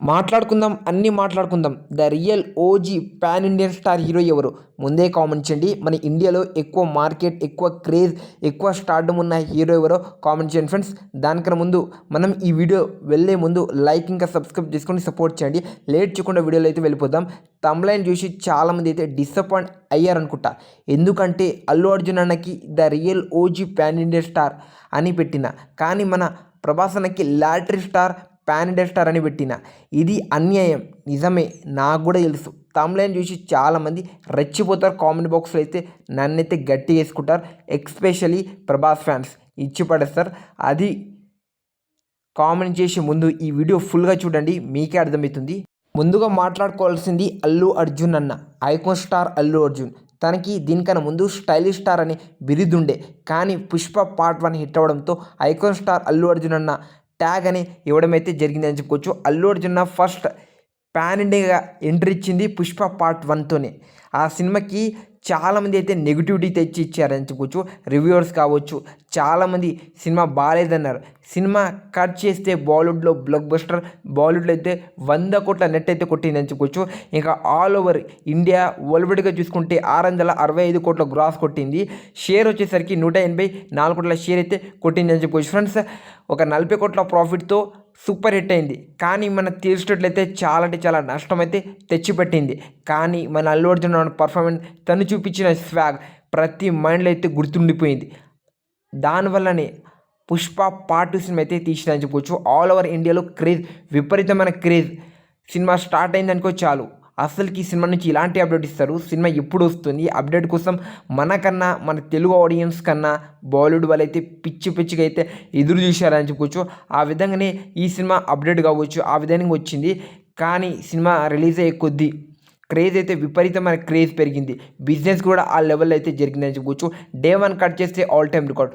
మాట్లాడుకుందాం అన్నీ మాట్లాడుకుందాం. The real OG pan Indian star hero ఎవరు? ముందే కామెంట్ చేయండి. మన ఇండియాలో ఎక్కువ మార్కెట్ ఎక్కువ క్రేజ్ ఎక్కువ స్టార్డమ్ ఉన్న హీరో ఎవరో కామెంట్ చేయండి ఫ్రెండ్స్. దానికన్నా ముందు మనం ఈ వీడియో వెళ్ళే ముందు లైక్ ఇంకా సబ్స్క్రైబ్ చేసుకొని సపోర్ట్ చేయండి. లేట్ చేయకుండా వీడియోలో అయితే వెళ్ళిపోదాం. తమ్లైన్ చూసి చాలామంది అయితే డిసప్పాయింట్ అయ్యారనుకుంటా. ఎందుకంటే అల్లు అర్జున్ అన్నకి the real OG pan Indian star అని పెట్టిన. కానీ మన ప్రభాస్ అన్నకి లాటరీ స్టార్ పాన్ స్టార్ అని పెట్టిన. ఇది అన్యాయం. నిజమే. నాకు కూడా తెలుసు. తమ్లైన్ చూసి చాలామంది రెచ్చిపోతారు కామెంట్ బాక్స్లో అయితే. నన్నైతే గట్టి వేసుకుంటారు ఎక్స్పెషలీ ప్రభాస్ ఫ్యాన్స్. ఇచ్చి పడేస్తారు. అది కామెంట్ చేసే ముందు ఈ వీడియో ఫుల్గా చూడండి. మీకే అర్థమవుతుంది. ముందుగా మాట్లాడుకోవాల్సింది అల్లు అర్జున్ అన్న. Icon star Allu Arjun. తనకి దీనికన్నా ముందు స్టైలిష్ స్టార్ అనే బిరుదుండే. కానీ పుష్ప పార్ట్ వన్ హిట్ అవ్వడంతో ఐకాన్ స్టార్ అల్లు అర్జున్ అన్న ట్యాగ్ అని ఇవ్వడం అయితే జరిగిందని చెప్పుకోవచ్చు. అల్లు అర్జున్ ఫస్ట్ పాన్ ఇండియాగా ఎంట్రీ ఇచ్చింది పుష్ప పార్ట్ వన్తోనే ఆ సినిమాకి చాలామంది అయితే నెగిటివిటీ తెచ్చి ఇచ్చారని చెప్పుకోవచ్చు. రివ్యూవర్స్ కావచ్చు చాలామంది సినిమా బాగాలేదన్నారు. సినిమా కట్ చేస్తే బాలీవుడ్లో బ్లాక్ బస్టర్ బాలీవుడ్లో అయితే వంద కోట్ల నెట్ అయితే కొట్టిందని చెప్పుకోవచ్చు. ఇంకా ఆల్ ఓవర్ ఇండియా వరల్డ్గా చూసుకుంటే ఆరు వందల అరవై ఐదు కోట్ల గ్రాస్ కొట్టింది. షేర్ వచ్చేసరికి నూట ఎనభై నాలుగు కోట్ల షేర్ అయితే కొట్టిందని చెప్పుకోవచ్చు. ఫ్రెండ్స్ ఒక నలభై కోట్ల ప్రాఫిట్తో సూపర్ హిట్ అయింది. కానీ మన తీర్చేటట్లయితే చాలా అంటే చాలా నష్టం అయితే తెచ్చిపెట్టింది. కానీ మన అల్లు అర్జున్ పర్ఫార్మెన్స్ తను చూపించిన స్వాగ్ ప్రతి మైండ్లో అయితే గుర్తుండిపోయింది. దానివల్లనే పుష్ప పార్ట్ టూ సినిమా అయితే తీసిందని చెప్పుకోవచ్చు ఆల్ ఓవర్ ఇండియాలో క్రేజ్ విపరీతమైన క్రేజ్. సినిమా స్టార్ట్ అయింది అనుకో చాలు. అసలుకి ఈ సినిమా నుంచి ఇలాంటి అప్డేట్ ఇస్తారు. సినిమా ఎప్పుడు వస్తుంది? అప్డేట్ కోసం మనకన్నా మన తెలుగు ఆడియన్స్ కన్నా బాలీవుడ్ వాళ్ళైతే పిచ్చి పిచ్చిగా అయితే ఎదురు చూశారని చెప్పుకోవచ్చు ఆ విధంగానే ఈ సినిమా అప్డేట్ కావచ్చు. ఆ విధంగా వచ్చింది. కానీ సినిమా రిలీజ్ అయ్యే కొద్దీ క్రేజ్ అయితే విపరీతమైన క్రేజ్ పెరిగింది. బిజినెస్ కూడా ఆ లెవెల్ అయితే జరిగిందని చెప్పుకోవచ్చు. డే వన్ కట్ చేస్తే all time record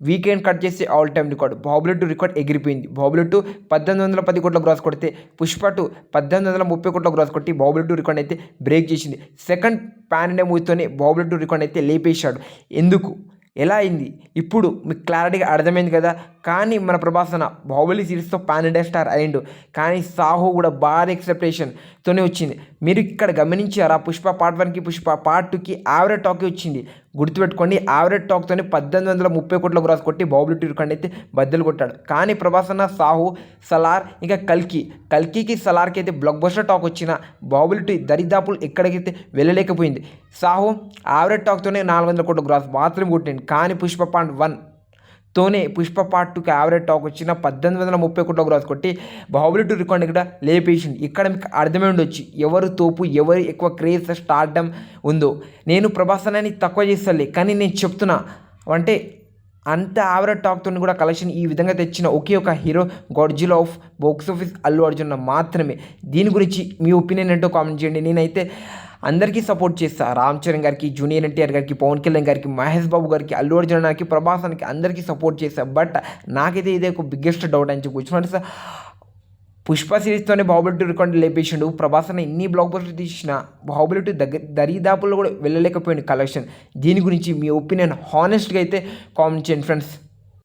weekend cut చేస్తే all time record Baahubali two record ఎగిరిపోయింది. బాహుబలి టూ పద్దెనిమిది వందల పది కోట్ల గ్రాస్ కొడితే పుష్ప టూ పద్దెనిమిది వందల ముప్పై కోట్ల గ్రాస్ కొట్టి బాహుబలి టూ రికార్డ్ అయితే బ్రేక్ చేసింది. సెకండ్ పాన్ ఇండియా మూవీతోనే బాహుబలి టూ రికార్డ్ అయితే లేపేశాడు. ఎందుకు? ఎలా అయింది? ఇప్పుడు మీకు క్లారిటీగా అర్థమైంది కదా? కానీ మన ప్రభాసన బాహుబలి సిరీస్తో పాన్ ఇండియా స్టార్ అయిండు కానీ సాహో కూడా భారీ ఎక్సెప్టేషన్తోనే వచ్చింది. మీరు ఇక్కడ గమనించారా? పుష్ప పార్ట్ వన్కి పుష్ప పార్ట్ టూకి యావరేజ్ టాకే వచ్చింది. గుర్తుపెట్టుకోండి యావరేజ్ టాక్తోనే పద్దెనిమిది వందల ముప్పై కోట్ల గ్రాస్ కొట్టి బాహుబలి టూ అయితే బద్దలు కొట్టాడు. కానీ ప్రభాస్ అన్న సాహు సలార్ ఇంకా కల్కి. కల్కికి సలార్కి అయితే బ్లాక్ బస్టర్ టాక్ వచ్చిన బాహుబలి టూ దరిదాపులు ఎక్కడికైతే వెళ్ళలేకపోయింది. సాహు యావరేజ్ టాక్తోనే నాలుగు వందల కోట్ల గ్రాస్ మాత్రమే కొట్టింది కానీ పుష్ప పాండ్ వన్ తోనే పుష్ప పార్ట్ టూకి యావరేజ్ టాక్ వచ్చిన పద్దెనిమిది వందల ముప్పై కోట్ల గ్రాస్ కొట్టి బాహుబలి టూ రికార్డ్ ఇక్కడ లేపేసింది. ఇక్కడ మీకు అర్థమై ఉండొచ్చు ఎవరు తోపు ఎవరు ఎక్కువ క్రేజ్ స్టార్డమ్ ఉందో. నేను ప్రభాస్ అని తక్కువ చేస్తాలే కానీ నేను చెప్తున్నా అంటే అంత యావరేజ్ టాక్తో కూడా కలెక్షన్ ఈ విధంగా తెచ్చిన ఒకే ఒక hero Godzilla of box office Allu Arjun మాత్రమే. దీని గురించి మీ ఒపీనియన్ ఏంటో కామెంట్ చేయండి. నేనైతే అందరికీ సపోర్ట్ చేస్తా. రామ్ చరణ్ గారికి జూనియర్ ఎన్టీఆర్ గారికి పవన్ కళ్యాణ్ గారికి మహేష్ బాబు గారికి అల్లు అర్జున్ గారికి ప్రభాసానికి అందరికీ సపోర్ట్ చేస్తా. బట్ నాకైతే ఇదే ఒక బిగ్గెస్ట్ డౌట్ అని చెప్పి ఫ్రెండ్స్ పుష్ప సిరీస్తోనే బాహుబలి టూ రికార్డు లేపేసిండు. ప్రభాసన ఎన్ని బ్లాక్ బస్టర్ తీసిన బాహుబలి టూ దగ్గర దరిదాపుల్లో కూడా వెళ్ళలేకపోయింది కలెక్షన్ దీని గురించి మీ ఒపీనియన్ హానెస్ట్గా అయితే కామెంట్ చేయండి ఫ్రెండ్స్